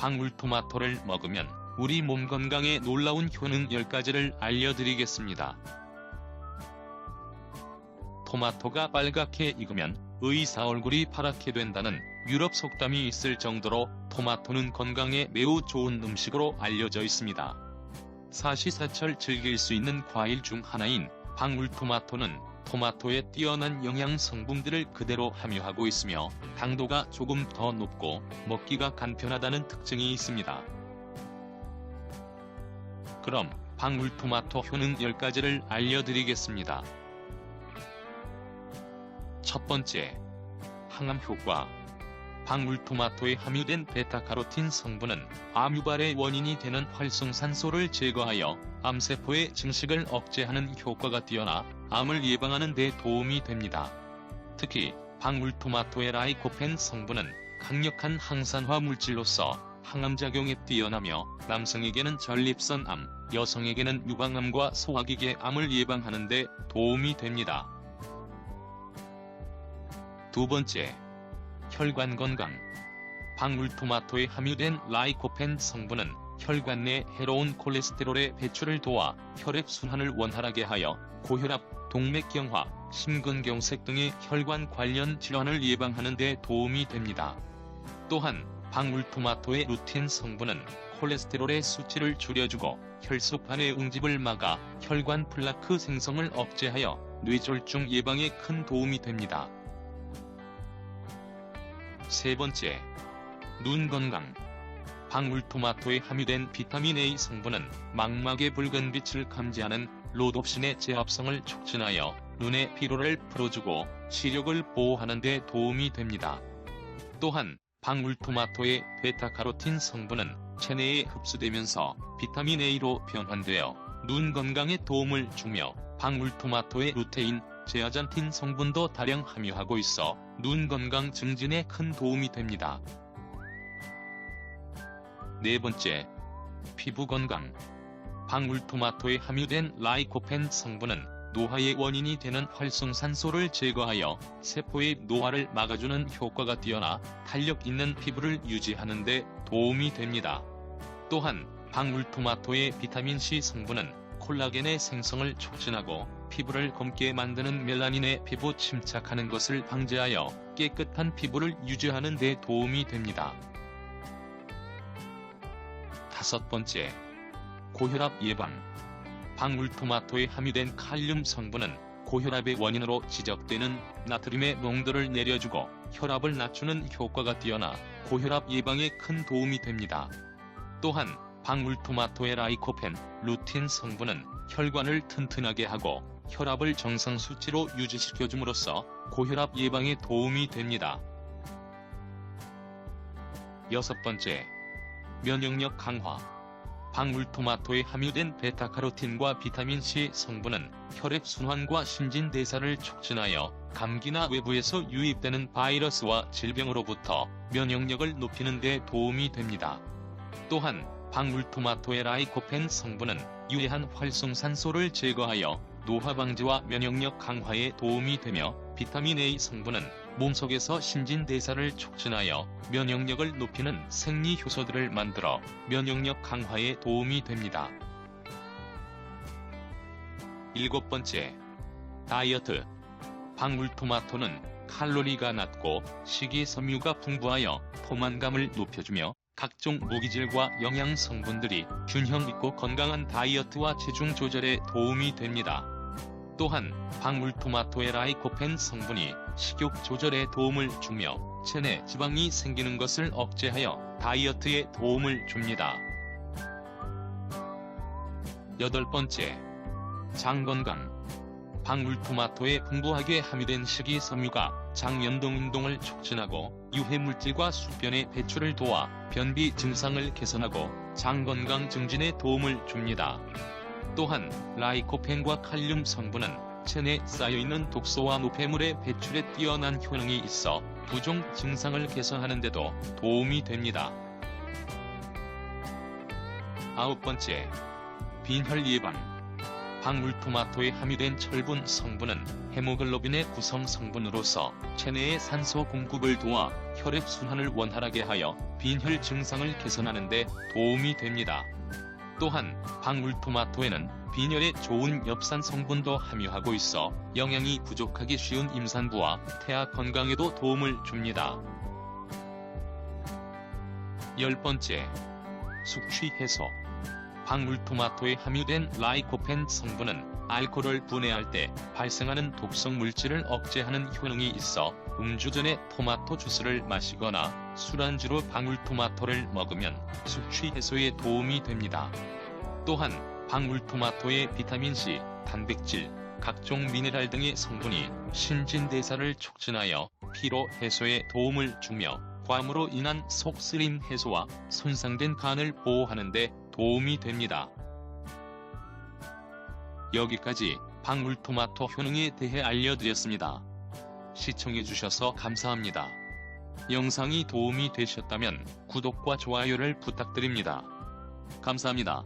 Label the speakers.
Speaker 1: 방울토마토를 먹으면 우리 몸 건강에 놀라운 효능 10가지를 알려드리겠습니다. 토마토가 빨갛게 익으면 의사 얼굴이 파랗게 된다는 유럽 속담이 있을 정도로 토마토는 건강에 매우 좋은 음식으로 알려져 있습니다. 사시사철 즐길 수 있는 과일 중 하나인 방울토마토는 토마토의 뛰어난 영양 성분들을 그대로 함유하고 있으며 당도가 조금 더 높고 먹기가 간편하다는 특징이 있습니다. 그럼 방울토마토 효능 10가지를 알려드리겠습니다. 첫 번째, 항암 효과. 방울토마토에 함유된 베타카로틴 성분은 암 유발의 원인이 되는 활성산소를 제거하여 암세포의 증식을 억제하는 효과가 뛰어나 암을 예방하는 데 도움이 됩니다. 특히 방울토마토의 라이코펜 성분은 강력한 항산화 물질로서 항암작용에 뛰어나며 남성에게는 전립선암, 여성에게는 유방암과 소화기계 암을 예방하는 데 도움이 됩니다. 두 번째, 혈관 건강. 방울토마토에 함유된 라이코펜 성분은 혈관 내 해로운 콜레스테롤의 배출을 도와 혈액순환을 원활하게 하여 고혈압, 동맥경화, 심근경색 등의 혈관 관련 질환을 예방하는 데 도움이 됩니다. 또한 방울토마토의 루틴 성분은 콜레스테롤의 수치를 줄여주고 혈소판의 응집을 막아 혈관 플라크 생성을 억제하여 뇌졸중 예방에 큰 도움이 됩니다. 세 번째, 눈 건강. 방울토마토에 함유된 비타민 A 성분은 망막의 붉은 빛을 감지하는 로놉신의 제합성을 촉진하여 눈의 피로를 풀어주고 시력을 보호하는 데 도움이 됩니다. 또한 방울토마토의 베타카로틴 성분은 체내에 흡수되면서 비타민 A로 변환되어 눈 건강에 도움을 주며 방울토마토의 루테인, 제아잔틴 성분도 다량 함유하고 있어 눈 건강 증진에 큰 도움이 됩니다. 네 번째, 피부 건강. 방울토마토에 함유된 라이코펜 성분은 노화의 원인이 되는 활성산소를 제거하여 세포의 노화를 막아주는 효과가 뛰어나 탄력 있는 피부를 유지하는 데 도움이 됩니다. 또한 방울토마토의 비타민C 성분은 콜라겐의 생성을 촉진하고 피부를 검게 만드는 멜라닌의 피부 침착하는 것을 방지하여 깨끗한 피부를 유지하는 데 도움이 됩니다. 다섯 번째, 고혈압 예방. 방울토마토에 함유된 칼륨 성분은 고혈압의 원인으로 지적되는 나트륨의 농도를 내려주고 혈압을 낮추는 효과가 뛰어나 고혈압 예방에 큰 도움이 됩니다. 또한 방울토마토의 라이코펜, 루틴 성분은 혈관을 튼튼하게 하고 혈압을 정상 수치로 유지시켜줌으로써 고혈압 예방에 도움이 됩니다. 여섯 번째, 면역력 강화. 방울토마토에 함유된 베타카로틴과 비타민C 성분은 혈액순환과 신진대사를 촉진하여 감기나 외부에서 유입되는 바이러스와 질병으로부터 면역력을 높이는 데 도움이 됩니다. 또한 방울토마토의 라이코펜 성분은 유해한 활성산소를 제거하여 노화 방지와 면역력 강화에 도움이 되며 비타민 A 성분은 몸속에서 신진대사를 촉진하여 면역력을 높이는 생리 효소들을 만들어 면역력 강화에 도움이 됩니다. 일곱 번째, 다이어트. 방울토마토는 칼로리가 낮고 식이섬유가 풍부하여 포만감을 높여주며 각종 무기질과 영양 성분들이 균형 있고 건강한 다이어트와 체중 조절에 도움이 됩니다. 또한 방울토마토의 라이코펜 성분이 식욕 조절에 도움을 주며 체내 지방이 생기는 것을 억제하여 다이어트에 도움을 줍니다. 여덟 번째, 장 건강. 방울토마토에 풍부하게 함유된 식이섬유가 장 연동 운동을 촉진하고 유해 물질과 수변의 배출을 도와 변비 증상을 개선하고 장 건강 증진에 도움을 줍니다. 또한 라이코펜과 칼륨 성분은 체내에 쌓여있는 독소와 노폐물의 배출에 뛰어난 효능이 있어 부종 증상을 개선하는 데도 도움이 됩니다. 아홉 번째, 빈혈 예방. 방울토마토에 함유된 철분 성분은 헤모글로빈의 구성 성분으로서 체내의 산소 공급을 도와 혈액 순환을 원활하게 하여 빈혈 증상을 개선하는 데 도움이 됩니다. 또한 방울토마토에는 빈혈에 좋은 엽산 성분도 함유하고 있어 영양이 부족하기 쉬운 임산부와 태아 건강에도 도움을 줍니다. 열 번째, 숙취 해소. 방울토마토에 함유된 라이코펜 성분은 알코올을 분해할 때 발생하는 독성 물질을 억제하는 효능이 있어 음주 전에 토마토 주스를 마시거나 술안주로 방울토마토를 먹으면 숙취 해소에 도움이 됩니다. 또한 방울토마토의 비타민C, 단백질, 각종 미네랄 등의 성분이 신진대사를 촉진하여 피로 해소에 도움을 주며 과음으로 인한 속쓰림 해소와 손상된 간을 보호하는 데 도움이 됩니다. 여기까지 방울토마토 효능에 대해 알려드렸습니다. 시청해주셔서 감사합니다. 영상이 도움이 되셨다면 구독과 좋아요를 부탁드립니다. 감사합니다.